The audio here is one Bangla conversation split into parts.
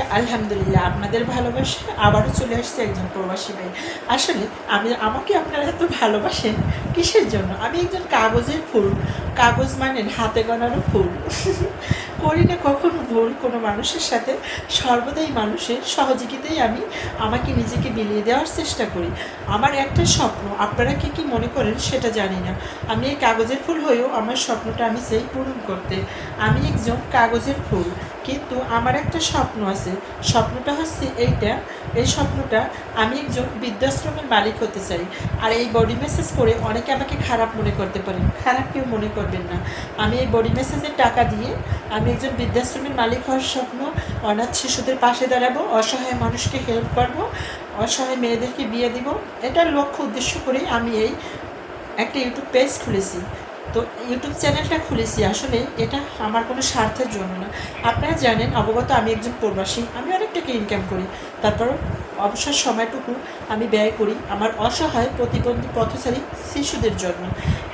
আলহামদুলিল্লাহ আপনাদের ভালোবাসা আবারও চলে আসছে একজন প্রবাসী ভাই। আসলে আমি, আমাকে আপনারা এত ভালোবাসেন কিসের জন্য? আমি একজন কাগজের ফুল। কাগজ মানে হাতে গণারও ফুল। করি না কখনো ভুল কোনো মানুষের সাথে। সর্বদাই মানুষের সহযোগিতাই আমি আমাকে নিজেকে বিলিয়ে দেওয়ার চেষ্টা করি। আমার একটা স্বপ্ন, আপনারা কি কি মনে করেন সেটা জানি না। আমি এই কাগজের ফুল হয়েও আমার স্বপ্নটা আমি সেই পূরণ করতে। আমি একজন কাগজের ফুল। কিন্তু আমার একটা স্বপ্ন আছে। স্বপ্নটা হচ্ছে এইটা। এই স্বপ্নটা আমি একজন বৃদ্ধাশ্রমের মালিক হতে চাই। আর এই বডি মেসেজ করে অনেকে আমাকে খারাপ মনে করতে পারেন খারাপ কেউ মনে করবেন না। আমি এই বডি মেসেজের টাকা দিয়ে আমি একজন বৃদ্ধাশ্রমের মালিক হওয়ার স্বপ্ন, অনাথ শিশুদের পাশে দাঁড়াবো, অসহায় মানুষকে হেল্প করব, অসহায় মেয়েদেরকে বিয়ে দিব। এটার লক্ষ্য, উদ্দেশ্য করে আমি এই একটা ইউটিউব পেজ খুলেছি। তো ইউটিউব চ্যানেলটা খুলেছি। আসলে এটা আমার কোনো স্বার্থের জন্য না। আপনারা জানেন, অবগত আমি একজন প্রবাসী। আমি অনেক টাকা ইনকাম করি। তারপর অবসর সময়টুকু আমি ব্যয় করি আমার অসহায় প্রতিবন্ধী পথচারী শিশুদের জন্য।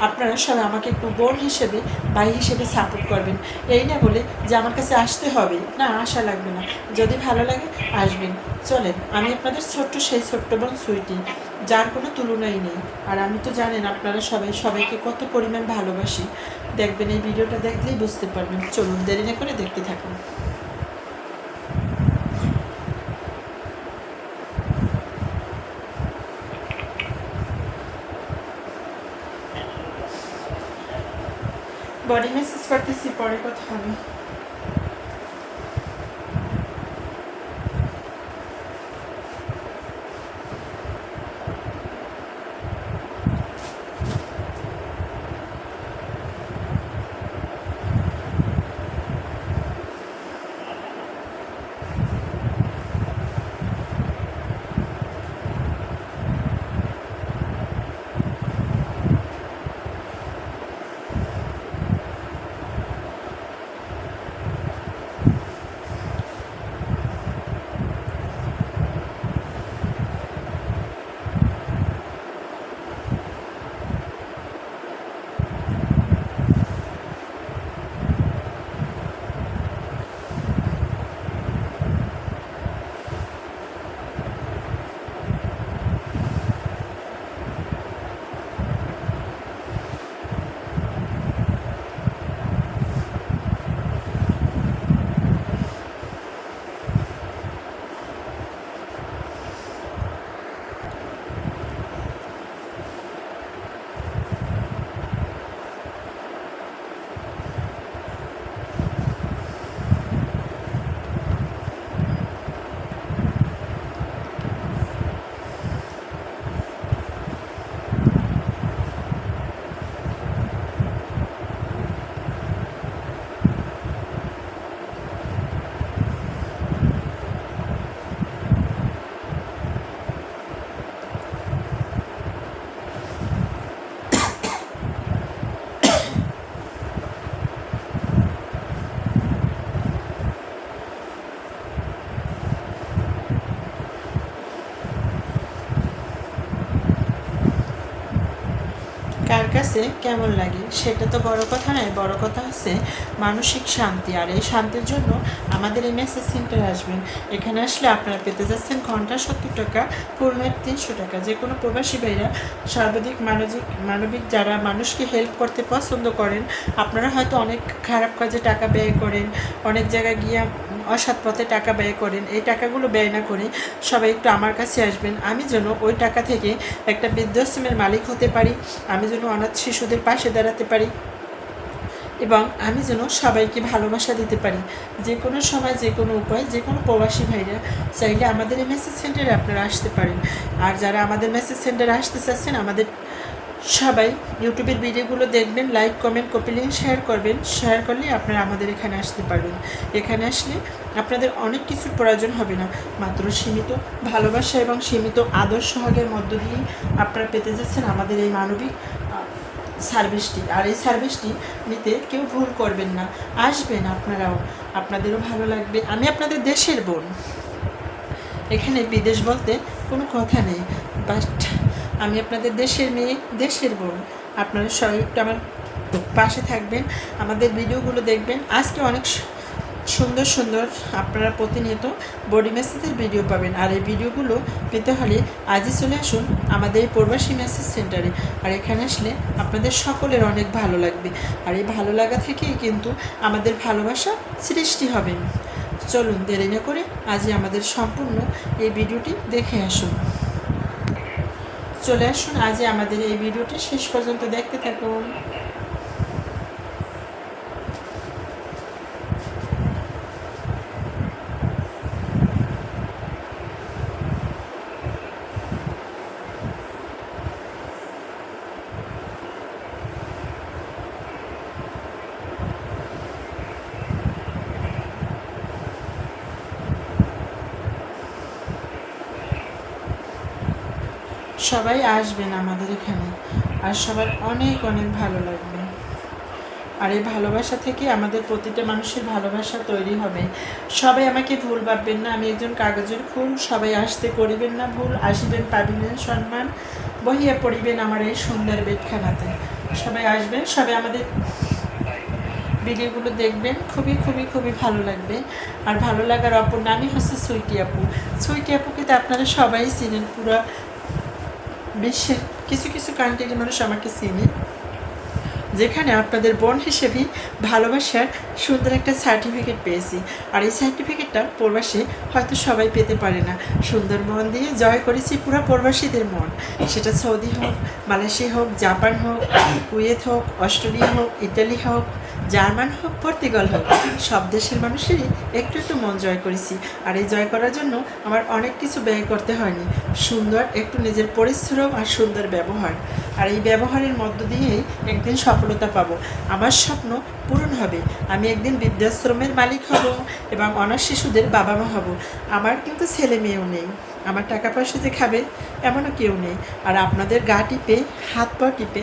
আপনারা সবাই আমাকে একটু বোন হিসেবে, ভাই হিসেবে সাপোর্ট করবেন। এই না বলে যে আমার কাছে আসতে হবে। না, আশা লাগবে না। যদি ভালো লাগে, আসবেন। চলেন, আমি আপনাদের ছোট্ট সেই ছোট্ট বোন সুইটি। যার কোনো তুলনাই নেই। আর আমি তো জানেন আপনারা সবাই, সবাইকে কত পরিমাণ ভালোবাসি। দেখবেন এই ভিডিওটা দেখলেই বুঝতে পারবেন। চলুন, দেরি না করে দেখতে থাকুন। বডি মেসেজ করতেছি, পরে কথা হবে। কাছে কেমন লাগে? সেটা তো বড় কথা নয়, বড় কথা হচ্ছে মানসিক শান্তি। আর এই শান্তির জন্য আমাদের এই মেসেজ সেন্টারে আসবেন। এখানে আসলে আপনারা পেতে যাচ্ছেন ঘণ্টা সত্তর টাকা ফুল তিনশো টাকা। যে কোনো প্রবাসী ভাইরা সর্বাধিক মানবিক মানবিক যারা মানুষকে হেল্প করতে পছন্দ করেন, আপনারা হয়তো অনেক খারাপ কাজে টাকা ব্যয় করেন, অনেক জায়গায় গিয়ে অসৎ পথে টাকা ব্যয় করেন, এই টাকাগুলো ব্যয় না করে সবাই একটু আমার কাছে আসবেন, আমি যেন ওই টাকা থেকে একটা বৃদ্ধাশ্রমের মালিক হতে পারি, আমি যেন অনাথ শিশুদের পাশে দাঁড়াতে পারি এবং আমি যেন সবাইকে ভালোবাসা দিতে পারি। যে কোনো সময়, যে কোনো উপায়, যে কোনো প্রবাসী ভাইরা চাইলে আমাদের এই মেসেজ সেন্টারে আপনারা আসতে পারেন। আর যারা আমাদের মেসেজ সেন্টারে আসতে চাচ্ছেন, আমাদের সবাই ইউটিউবের ভিডিওগুলো দেখবেন like comment copy link share করবেন। শেয়ার করলে আপনারা আমাদের এখানে আসতে পারবেন। এখানে আসলে আপনাদের অনেক কিছুর প্রয়োজন হবে না। মাত্র সীমিত ভালোবাসা এবং সীমিত আদর সহাগের মধ্য দিয়েই আপনারা পেতে যাচ্ছেন আমাদের এই মানবিক সার্ভিসটি আর এই সার্ভিসটি নিতে কেউ ভুল করবেন না। আসবেন আপনারাও। আপনাদেরও ভালো লাগবে। আমি আপনাদের দেশের বোন। এখানে বিদেশ বলতে কোনো কথা নেই। বাট আমি আপনাদের দেশের মেয়ে, দেশের বোন। আপনারা সবাই একটু আমার পাশে থাকবেন, আমাদের ভিডিওগুলো দেখবেন। আজকে অনেক সুন্দর সুন্দর আপনারা প্রতিনিয়ত বডি মেসেজের ভিডিও পাবেন। আর এই ভিডিওগুলো পেতে হলে আজই চলে আসুন আমাদের এই প্রবাসী মেসেজ সেন্টারে। আর এখানে আসলে আপনাদের সকলের অনেক ভালো লাগবে। আর এই ভালো লাগা থেকেই কিন্তু আমাদের ভালোবাসা সৃষ্টি হবে। চলুন দেরি না করে আজই আমাদের সম্পূর্ণ এই ভিডিওটি দেখে আসুন। চলে আসুন। আজ আমাদের এই ভিডিওটি শেষ পর্যন্ত দেখতে থাকুন। সবাই আসবেন আমাদের এখানে। আর সবার অনেক অনেক ভালো লাগবে। আর এই ভালোবাসা থেকে আমাদের প্রতিটা মানুষের ভালোবাসা তৈরি হবে। সবাই আমাকে ভুল ভাববেন না, আমি একজন কাগজের ফুল সবাই আসতে করিবেন না ভুল, আসিবেন পাবিবেন সম্মান। বহিয়া পড়িবেন আমার এই সুন্দর বেটখানাতে সবাই আসবেন, সবাই আমাদের ভিডিওগুলো দেখবেন। খুবই খুবই খুবই ভালো লাগবে। আর ভালো লাগার অপর নামই হচ্ছে সুইটি আপু। সুইটি আপুকে তো আপনারা সবাই চিনেন, পুরো বিশ্বের কিছু কিছু কান্ট্রির মানুষ আমাকে চিনে, যেখানে আপনাদের বোন হিসেবেই ভালোবাসার সুন্দর একটা সার্টিফিকেট পেয়েছি। আর এই সার্টিফিকেটটা প্রবাসী হয়তো সবাই পেতে পারে না। সুন্দর মন দিয়ে জয় করেছি পুরো প্রবাসীদের মন। সেটা সৌদি হোক, মালয়েশিয়া হোক, জাপান হোক, কুয়েত হোক, অস্ট্রেলিয়া হোক ইটালি হোক জার্মান হোক, পর্তুগাল হোক, সব দেশের মানুষেরই একটু একটু মন জয় করেছি। আর এই জয় করার জন্য আমার অনেক কিছু ব্যয় করতে হয়নি। সুন্দর একটু নিজের পরিশ্রম আর সুন্দর ব্যবহার। আর এই ব্যবহারের মধ্য দিয়েই একদিন সফলতা পাবো। আমার স্বপ্ন পূরণ হবে। আমি একদিন বৃদ্ধাশ্রমের মালিক হব এবং অনাথ শিশুদের বাবা মা হব। আমার কিন্তু ছেলে মেয়েও নেই। আমার টাকা পয়সা যে খাবে, এমনও কেউ নেই। আর আপনাদের গা টিপে, হাত পা টিপে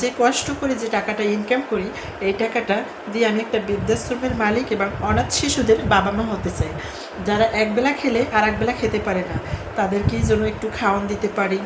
যে কষ্ট করে যে টাকাটা ইনকাম করি, এই টাকাটা দিয়ে আমি একটা বৃদ্ধাশ্রমের মালিক এবং অনাথ শিশুদের বাবা মা হতে চাই। যারা একবেলা খেলে আর একবেলা খেতে পারে না, তাদেরকেই যেন একটু খাওয়ান দিতে পারি।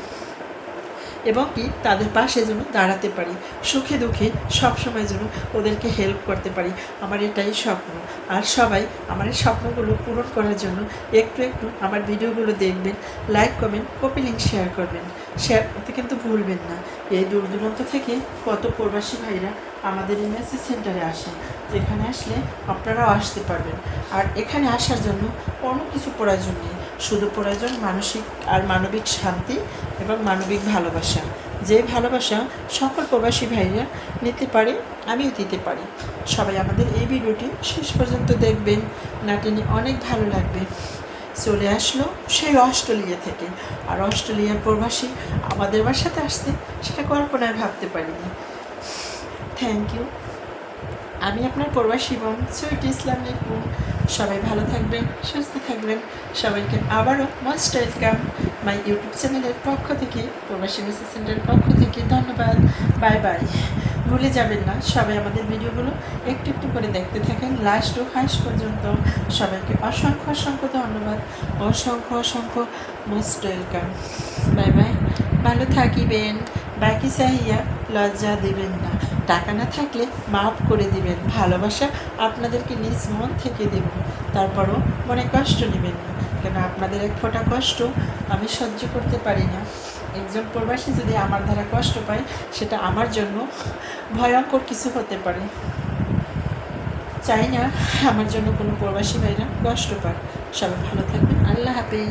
এবং কি তাদের পাশে যেন দাঁড়াতে পারি, সুখে দুঃখে সবসময় যেন ওদেরকে হেল্প করতে পারি। আমার এটাই স্বপ্ন। আর সবাই আমার এই স্বপ্নগুলো পূরণ করার জন্য একটু একটু আমার ভিডিওগুলো দেখবেন like comment copy link share করবেন। শেয়ার করতে কিন্তু ভুলবেন না। এই দূর দূরান্ত থেকে কত প্রবাসী ভাইরা আমাদের মেসেজ সেন্টারে আসেন, যেখানে আসলে আপনারাও আসতে পারবেন। আর এখানে আসার জন্য কোনো কিছু প্রয়োজন নেই। শুধু প্রয়োজন মানসিক আর মানবিক শান্তি এবং মানবিক ভালোবাসা। যে ভালোবাসা সকল প্রবাসী ভাইরা নিতে পারে, আমিও দিতে পারি। সবাই আমাদের এই ভিডিওটি শেষ পর্যন্ত দেখবেন। নাটিনি অনেক ভালো লাগবে। চলে আসলো সেই অস্ট্রেলিয়া থেকে। আর অস্ট্রেলিয়ার প্রবাসী আমাদের বাসাতে আসতে সেটা কল্পনায় ভাবতে পারিনি। থ্যাংক ইউ আমি আপনার প্রবাসী বোন সুইট ইসলাম লিপু সবাই ভালো থাকবেন, সুস্থ থাকবেন। সবাইকে আবারও মোস্ট ওয়েলকাম মাই ইউটিউব চ্যানেলের পক্ষ থেকে প্রবাসী মেসেজ সেন্টারের পক্ষ থেকে ধন্যবাদ। বাই বাই ভুলে যাবেন না, সবাই আমাদের ভিডিওগুলো একটু একটু করে দেখতে থাকেন লাস্ট ও হাইস পর্যন্ত। সবাইকে অসংখ্য অসংখ্য ধন্যবাদ, অসংখ্য অসংখ্য মোস্ট ওয়েলকাম বাই বাই ভালো থাকিবেন। বাকি চাহিয়া লজ্জা দেবেন না। টাকা না থাকলে মাফ করে দিবেন, ভালোবাসা আপনাদেরকে নিজ মন থেকে দেব, তারপরও মনে কষ্ট নেবেন না। কেন আপনাদের এক ফোঁটা কষ্ট আমি সহ্য করতে পারি না। একজন প্রবাসী যদি আমার দ্বারা কষ্ট পায়, সেটা আমার জন্য ভয়ঙ্কর কিছু হতে পারে। চাই না, আমার জন্য কোনো প্রবাসী ভাইরা কষ্ট পাক। সবাই ভালো থাকবেন। আল্লাহ হাফিজ।